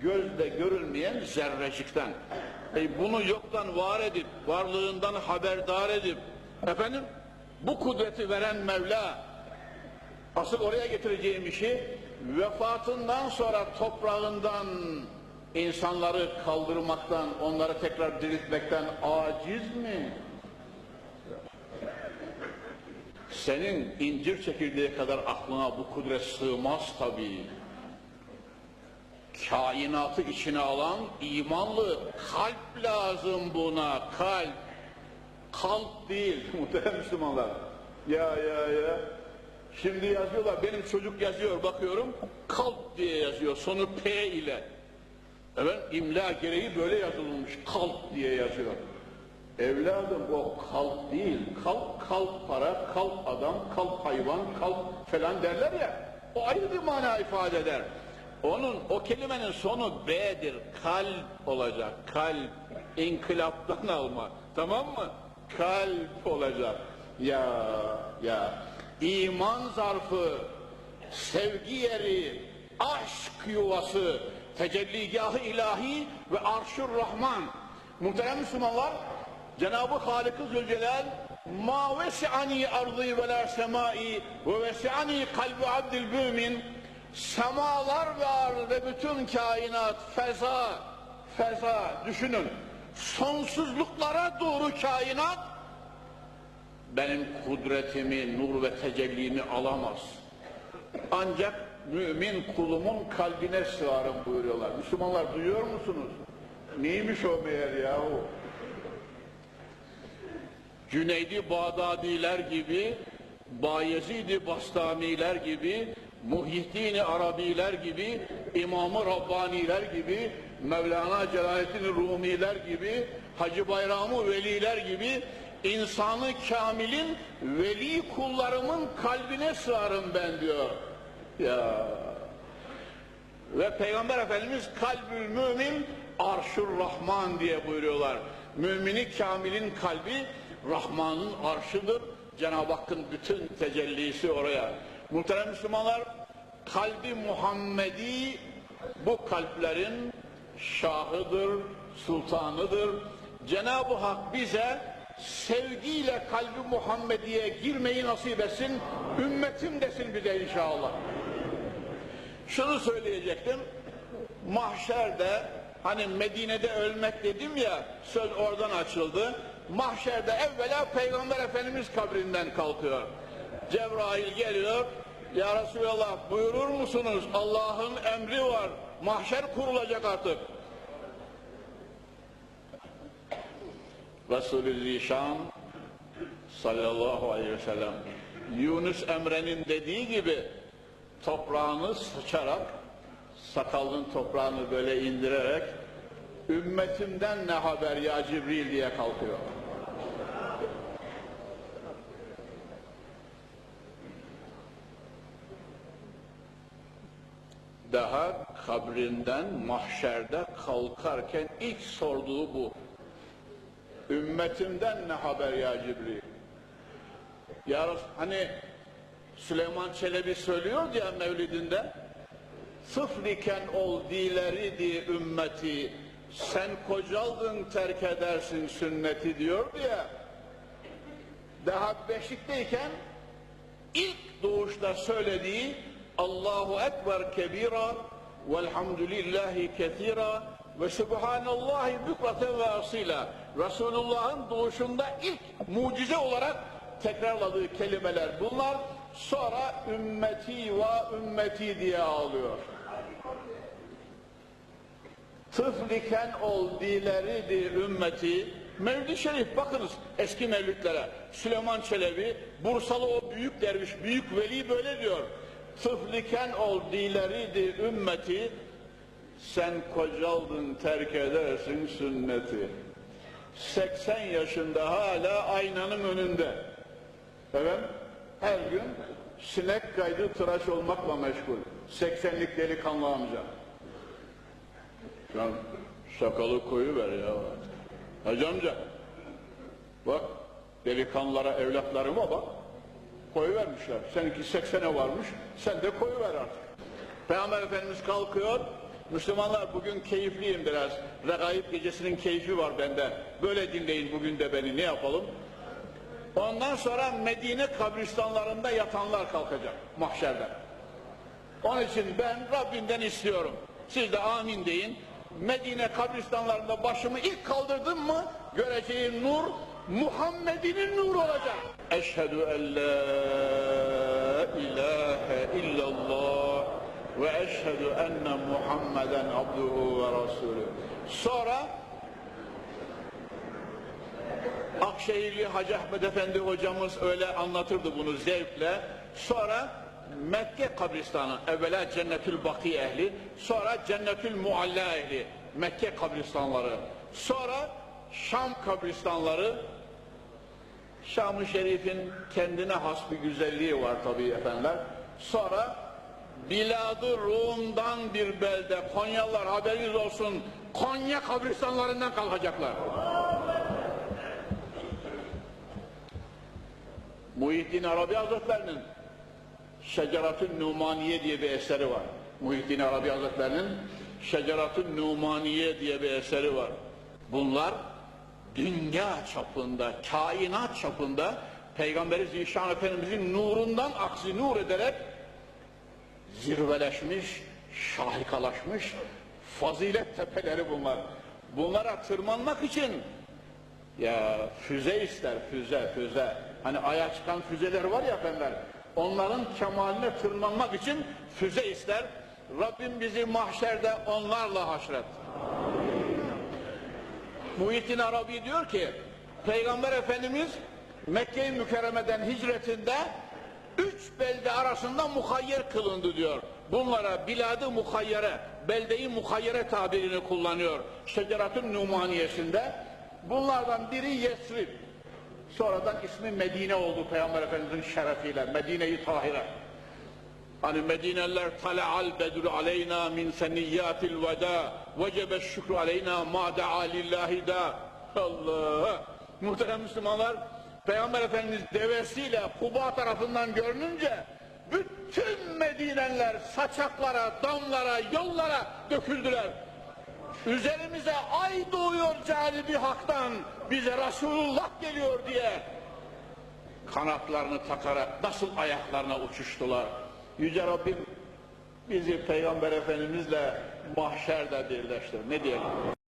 gözle görülmeyen zerrecikten. E bunu yoktan var edip, varlığından haberdar edip, efendim bu kudreti veren Mevla, asıl oraya getireceğim işi, vefatından sonra toprağından insanları kaldırmaktan, onları tekrar diriltmekten aciz mi? Senin incir çekirdeği kadar aklına bu kudret sığmaz tabii. Kainatı içine alan imanlı kalp lazım buna, kalp. Kalp değil muhterem Müslümanlar. Ya ya ya. Şimdi yazıyorlar, benim çocuk yazıyor bakıyorum, kalp diye yazıyor, sonu P ile. Evet, imla gereği böyle yazılmış, kalp diye yazıyor. Evladım o kalp değil, kalp, kalp para, kalp adam, kalp hayvan, kalp falan derler ya, o ayrı bir mana ifade eder. Onun, o kelimenin sonu B'dir, kalp olacak, kalp, inkılaptan alma, tamam mı? Kalp olacak. Ya, ya, iman zarfı, sevgi yeri, aşk yuvası, tecelligahı ilahi ve arşur rahman. Muhterem Müslümanlar, Cenab-ı Halık-ı Zülcelal ma vesi'ani ardı ve la semai ve vesi'ani kalbi abdil mümin semalar var ve bütün kainat feza feza düşünün sonsuzluklara doğru kainat benim kudretimi, nur ve tecellimi alamaz. Ancak mümin kulumun kalbine sığarım buyuruyorlar. Müslümanlar duyuyor musunuz? Neymiş o meğer yahu? Cüneydi Bağdadiler gibi, Bayezid-i Bastamiler gibi, Muhyiddin-i Arabiler gibi, İmam-ı Rabbaniler gibi, Mevlana Celaleddin Rumiler gibi, Hacı Bayramı Veliler gibi insanı kamilin veli kullarımın kalbine sığarım ben diyor. Ya ve Peygamber Efendimiz kalbül mümin arşur rahman diye buyuruyorlar. Mümini kamilin kalbi Rahman'ın arşıdır. Cenab-ı Hakk'ın bütün tecellisi oraya. Muhterem Müslümanlar, kalbi Muhammedi bu kalplerin şahıdır, sultanıdır. Cenab-ı Hak bize sevgiyle kalbi Muhammediye girmeyi nasip etsin, ümmetim desin bize inşallah. Şunu söyleyecektim, mahşerde hani Medine'de ölmek dedim ya, söz oradan açıldı. Mahşerde evvela Peygamber Efendimiz kabrinden kalkıyor. Cebrail geliyor, Ya Resulallah buyurur musunuz? Allah'ın emri var, mahşer kurulacak artık. Resulü Zişan sallallahu aleyhi ve sellem Yunus Emre'nin dediği gibi toprağını sıçarak sakalının toprağını böyle indirerek ümmetimden ne haber ya Cibril diye kalkıyor. Daha kabrinden mahşerde kalkarken ilk sorduğu bu. Ümmetimden ne haber ya Cibril? Ya hani Süleyman Çelebi söylüyor ya Mevlidinde Sıfriken ol dileri di ümmeti sen kocaldın terk edersin sünneti diyordu ya daha beşikteyken ilk doğuşta söylediği Allahu Ekber kebira velhamdülillahi kethira ve subhanallahi bükraten ve asila Resulullah'ın doğuşunda ilk mucize olarak tekrarladığı kelimeler bunlar sonra ümmeti ve ümmeti diye ağlıyor. Tıfliken ol dileridir ümmeti. Mevlid-i Şerif bakınız eski mevlütlere. Süleyman Çelebi, Bursalı o büyük derviş, büyük veli böyle diyor. Tıfliken ol dileridir ümmeti. Sen kocaldın terk edersin sünneti. 80 yaşında hala aynanın önünde. Evet, her gün sinek kaydı tıraş olmakla meşgul. 80'lik delikanlı amca. Şu an sakalı koyu ver ya. Hacı amca, bak delikanlılara evlatlarıma bak. Koyu vermişler. Seninki 80'e varmış, sen de koyu ver artık. Peygamber Efendimiz kalkıyor, Müslümanlar bugün keyifliyim biraz. Regaib gecesinin keyfi var bende. Böyle dinleyin bugün de beni ne yapalım? Ondan sonra Medine kabristanlarında yatanlar kalkacak mahşerde. Onun için ben Rabbimden istiyorum. Siz de amin deyin. Medine kabristanlarında başımı ilk kaldırdım mı göreceğim nur Muhammed'in nuru olacak. Eşhedü en la ilahe illallah ve eşhedü enne Muhammeden abduhu ve rasulü. Sonra Akşehirli Hacı Ahmet Efendi hocamız öyle anlatırdı bunu zevkle. Sonra Mekke kabristanı, evvela Cennetül Baki ehli, sonra Cennetül Mualla ehli, Mekke kabristanları. Sonra Şam kabristanları, Şam-ı Şerif'in kendine has bir güzelliği var tabii efendiler. Sonra Biladı Rum'dan bir belde, Konyalılar haberiniz olsun, Konya kabristanlarından kalkacaklar. Muhyiddin Arabi Hazretlerinin Şeceratün Numaniye diye bir eseri var. Muhyiddin Arabi Hazretlerinin Şeceratün Numaniye diye bir eseri var. Bunlar dünya çapında, kainat çapında Peygamberi Zişan Efendimizin nurundan aksi nur ederek zirveleşmiş, şahikalaşmış fazilet tepeleri bunlar. Bunlara tırmanmak için ya füze ister, füze, füze. Hani aya çıkan füzeler var ya efendiler. Onların kemaline tırmanmak için füze ister. Rabbim bizi mahşerde onlarla haşret. Muhittin Arabi diyor ki, Peygamber Efendimiz Mekke-i Mükerreme'den hicretinde üç belde arasında muhayyer kılındı diyor. Bunlara biladı muhayyere, beldeyi muhayyere tabirini kullanıyor. Şeceratün Numaniyesinde. Bunlardan biri Yesrib. Sonradan ismi Medine oldu Peygamber Efendimiz'in şerefiyle. Medine-i Tahire. Hani Medineliler tala'al bedru aleyna min seniyyatil veda vecebe şükrü aleyna ma da'a lillahi da Allah muhterem Müslümanlar Peygamber Efendimiz devesiyle Kuba tarafından görününce bütün Medineliler saçaklara, damlara, yollara döküldüler. Üzerimize ay doğuyor canibi haktan, bize Resulullah geliyor diye kanatlarını takarak nasıl ayaklarına uçuştular. Yüce Rabbim bizi Peygamber Efendimizle mahşerde birleştir. Ne diyelim?